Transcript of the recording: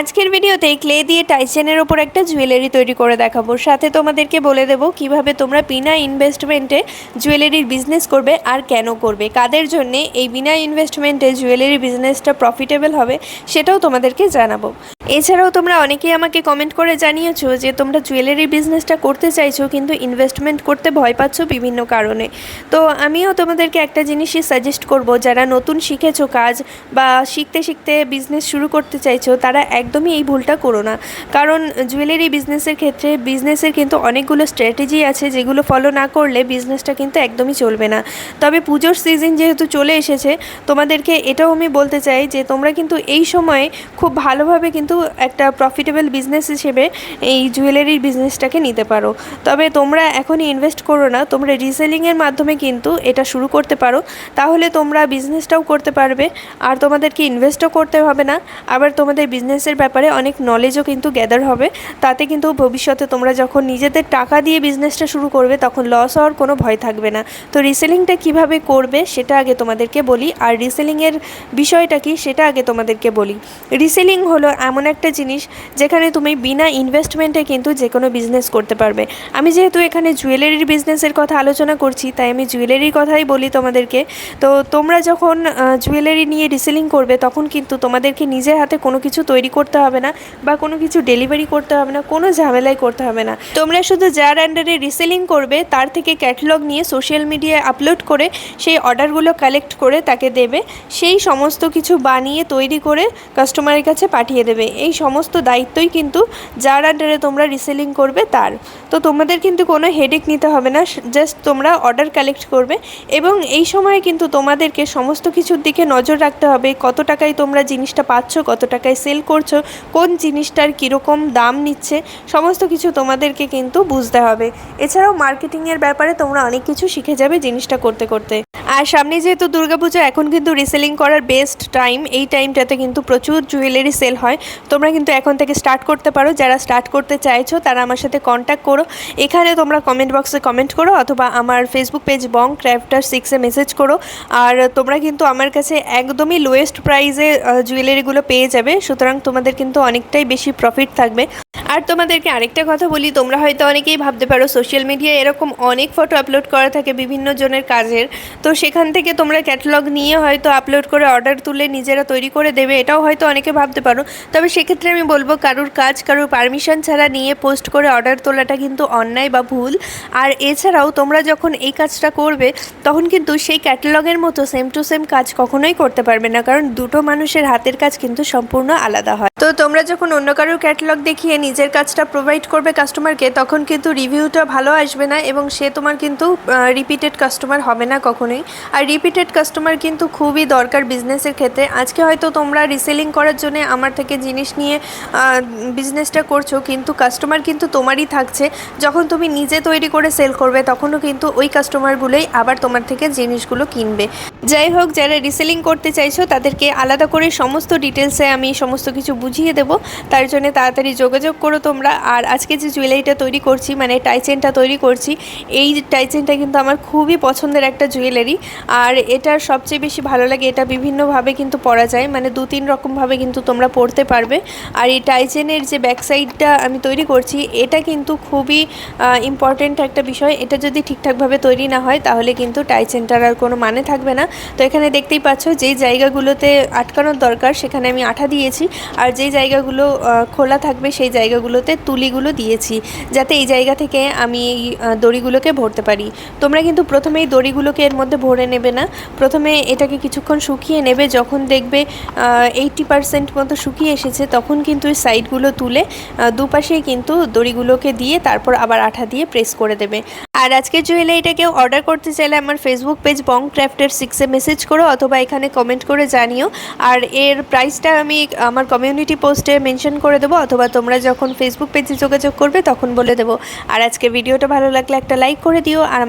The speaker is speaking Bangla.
আজকের ভিডিওতে ক্লে দিয়ে টাইসেনের ওপর একটা জুয়েলারি তৈরি করে দেখাবো। সাথে তোমাদেরকে বলে দেব কীভাবে তোমরা বিনা ইনভেস্টমেন্টে জুয়েলারির বিজনেস করবে আর কেন করবে। কাদের জন্যে এই বিনা ইনভেস্টমেন্টে জুয়েলারি বিজনেসটা প্রফিটেবল হবে সেটাও তোমাদেরকে জানাব। এছাড়াও তোমরা অনেকেই আমাকে কমেন্ট করে জানিয়েছো যে তোমরা জুয়েলারি বিজনেসটা করতে চাইছো, কিন্তু ইনভেস্টমেন্ট করতে ভয় পাচ্ছ বিভিন্ন কারণে। তো আমিও তোমাদেরকে একটা জিনিসই সাজেস্ট করব, যারা নতুন শিখেছো কাজ বা শিখতে শিখতে বিজনেস শুরু করতে চাইছো, তারা একদমই এই ভুলটা করো না। কারণ জুয়েলারি বিজনেসের ক্ষেত্রে বিজনেসের কিন্তু অনেকগুলো স্ট্র্যাটেজি আছে, যেগুলো ফলো না করলে বিজনেসটা কিন্তু একদমই চলবে না। তবে পুজোর সিজন যেহেতু চলে এসেছে, তোমাদেরকে এটাও আমি বলতে চাই যে তোমরা কিন্তু এই সময়ে খুব ভালোভাবে কিন্তু একটা প্রফিটেবল বিজনেস হিসেবে এই জুয়েলারির বিজনেসটাকে নিতে পারো। তবে তোমরা এখনই ইনভেস্ট করো না, তোমরা রিসেলিংয়ের মাধ্যমে কিন্তু এটা শুরু করতে পারো। তাহলে তোমরা বিজনেসটাও করতে পারবে, আর তোমাদেরকে ইনভেস্টও করতে হবে না। আবার তোমাদের বিজনেসের ব্যাপারে অনেক নলেজও কিন্তু গ্যাদার হবে। তাতে কিন্তু ভবিষ্যতে তোমরা যখন নিজেদের টাকা দিয়ে বিজনেসটা শুরু করবে, তখন লস হওয়ার কোনো ভয় থাকবে না। তো রিসেলিংটা কীভাবে করবে, সেটা আগে তোমাদেরকে বলি। আর রিসেলিংয়ের বিষয়টা কি, সেটা আগে তোমাদেরকে বলি। রিসেলিং হলো এমন একটা জিনিস যেখানে তুমি বিনা ইনভেস্টমেন্টে কিন্তু যে কোনো বিজনেস করতে পারবে। আমি যেহেতু এখানে জুয়েলারির বিজনেসের কথা আলোচনা করছি, তাই আমি জুয়েলারির কথাই বলি তোমাদেরকে। তো তোমরা যখন জুয়েলারি নিয়ে রিসেলিং করবে, তখন কিন্তু তোমাদেরকে নিজের হাতে কোনো কিছু তৈরি করতে হবে না বা কোনো কিছু ডেলিভারি করতে হবে না, কোনো ঝামেলাই করতে হবে না। তোমরা শুধু যার আন্ডারে রিসেলিং করবে, তার থেকে ক্যাটালগ নিয়ে সোশ্যাল মিডিয়ায় আপলোড করে সেই অর্ডারগুলো কালেক্ট করে তাকে দেবে। সেই সমস্ত কিছু বানিয়ে তৈরি করে কাস্টমারের কাছে পাঠিয়ে দেবে। এই সমস্ত দায়িত্বই কিন্তু যার আন্ডারে তোমরা রিসেলিং করবে তার। তো তোমাদের কিন্তু কোনো হেডেক নিতে হবে না জাস্ট তোমরা অর্ডার কালেক্ট করবে এবং এই সময় কিন্তু তোমাদেরকে সমস্ত কিছুর দিকে নজর রাখতে হবে, কত টাকায় তোমরা জিনিসটা পাচ্ছ, কত টাকায় সেল করছ, কোন জিনিসটার কীরকম দাম নিচ্ছে, সমস্ত কিছু তোমাদেরকে কিন্তু বুঝতে হবে। এছাড়াও মার্কেটিংয়ের ব্যাপারে তোমরা অনেক কিছু শিখে যাবে জিনিসটা করতে করতে। আর সামনে যেহেতু দুর্গাপুজো, এখন কিন্তু রিসেলিং করার বেস্ট টাইম এই টাইমটাতে কিন্তু প্রচুর জুয়েলারি সেল হয়। তোমরা কিন্তু এখন থেকে স্টার্ট করতে পারো। যারা স্টার্ট করতে চাইছো, তারা আমার সাথে কন্ট্যাক্ট করো। এখানে তোমরা কমেন্ট বক্সে কমেন্ট করো অথবা আমার ফেসবুক পেজ বং ক্র্যাফটার সিক্সে মেসেজ করো। আর তোমরা কিন্তু আমার কাছে একদমই লোয়েস্ট প্রাইসে জুয়েলারিগুলো পেয়ে যাবে। সুতরাং তোমাদের কিন্তু অনেকটাই বেশি প্রফিট থাকবে। আর তোমাদেরকে আরেকটা কথা বলি, তোমরা হয়তো অনেকেই ভাবতে পারো সোশ্যাল মিডিয়ায় এরকম অনেক ফটো আপলোড করা থাকে বিভিন্ন জনের কাজের। তো সেখান থেকে তোমরা ক্যাটালগ নিয়ে হয়তো আপলোড করে অর্ডার তুলে নিজেরা তৈরি করে দেবে, এটাও হয়তো অনেকে ভাবতে পারো। তবে সেক্ষেত্রে আমি বলব, কারুর কাজ, কারুর পারমিশন ছাড়া নিয়ে পোস্ট করে অর্ডার তোলাটা কিন্তু অন্যায় বা ভুল। আর এছাড়াও তোমরা যখন এই কাজটা করবে, তখন কিন্তু সেই ক্যাটালগের মতো সেম টু সেম কাজ কখনোই করতে পারবে না, কারণ দুটো মানুষের হাতের কাজ কিন্তু সম্পূর্ণ আলাদা হয়। তো তোমরা যখন অন্য কারোর ক্যাটালগ দেখিয়ে নিজের কাজটা প্রোভাইড করবে কাস্টমারকে তখন কিন্তু রিভিউটা ভালো আসবে না এবং সে তোমার কিন্তু রিপিটেড কাস্টমার হবে না কখনোই। আর রিপিটেড কাস্টমার কিন্তু খুবই দরকার বিজনেসের ক্ষেত্রে। আজকে হয়তো তোমরা রিসেলিং করার জন্য আমার থেকে জিনিস নিয়ে বিজনেসটা করছ, কিন্তু কাস্টমার কিন্তু তোমারই থাকছে। যখন তুমি নিজে তৈরি করে সেল করবে, তখনও কিন্তু ওই কাস্টমারগুলোই আবার তোমার থেকে জিনিসগুলো কিনবে। যাই হোক, যারা রিসেলিং করতে চাইছো, তাদেরকে আলাদা করে সমস্ত ডিটেলসে আমি সমস্ত কিছু বুঝিয়ে দেবো। তার জন্য তাড়াতাড়ি যোগাযোগ করো তোমরা। আর আজকে যে জুয়েলারিটা তৈরি করছি মানে টাইচেনটা তৈরি করছি, এই টাইচেনটা কিন্তু আমার খুবই পছন্দের একটা জুয়েলারি। আর এটার সবচেয়ে বেশি ভালো লাগে, এটা বিভিন্নভাবে কিন্তু পরা যায় মানে দু তিন রকমভাবে কিন্তু তোমরা পরতে পারবে। আর এই টাইচেনের যে ব্যাক সাইডটা আমি তৈরি করছি, এটা কিন্তু খুবই ইম্পর্টেন্ট একটা বিষয়। এটা যদি ঠিকঠাকভাবে তৈরি না হয়, তাহলে কিন্তু টাইচেনটার আর কোনো মানে থাকবে না। তো এখানে দেখতেই পাচ্ছ, যেই জায়গাগুলোতে আটকানোর দরকার, সেখানে আমি আঠা দিয়েছি। আর যেই জায়গাগুলো খোলা থাকবে, সেই জায়গাগুলোতে তুলিগুলো দিয়েছি, যাতে এই জায়গা থেকে আমি এই দড়িগুলোকে ভরতে পারি। তোমরা কিন্তু প্রথমে এই দড়িগুলোকে এর মধ্যে ভরে নেবে না। প্রথমে এটাকে কিছুক্ষণ শুকিয়ে নেবে, যখন দেখবে এইটি পারসেন্ট মতো শুকিয়ে এসেছে, তখন কিন্তু ওই সাইডগুলো তুলে দুপাশে কিন্তু দড়িগুলোকে দিয়ে তারপর আবার আঠা দিয়ে প্রেস করে দেবে। আর আজকের জুয়েলারিটা কেউ অর্ডার করতে চাইলে আমার ফেসবুক পেজ বং ক্রাফটের সিক্সে মেসেজ করো অথবা এখানে কমেন্ট করে জানিও। আর এর প্রাইসটা আমি আমার কমিউনিটি পোস্টে মেনশন করে দেবো অথবা তোমরা যখন ফেসবুক পেজে যোগাযোগ করবে তখন বলে দেবো। আর আজকে ভিডিওটা ভালো লাগলে একটা লাইক করে দিও। আর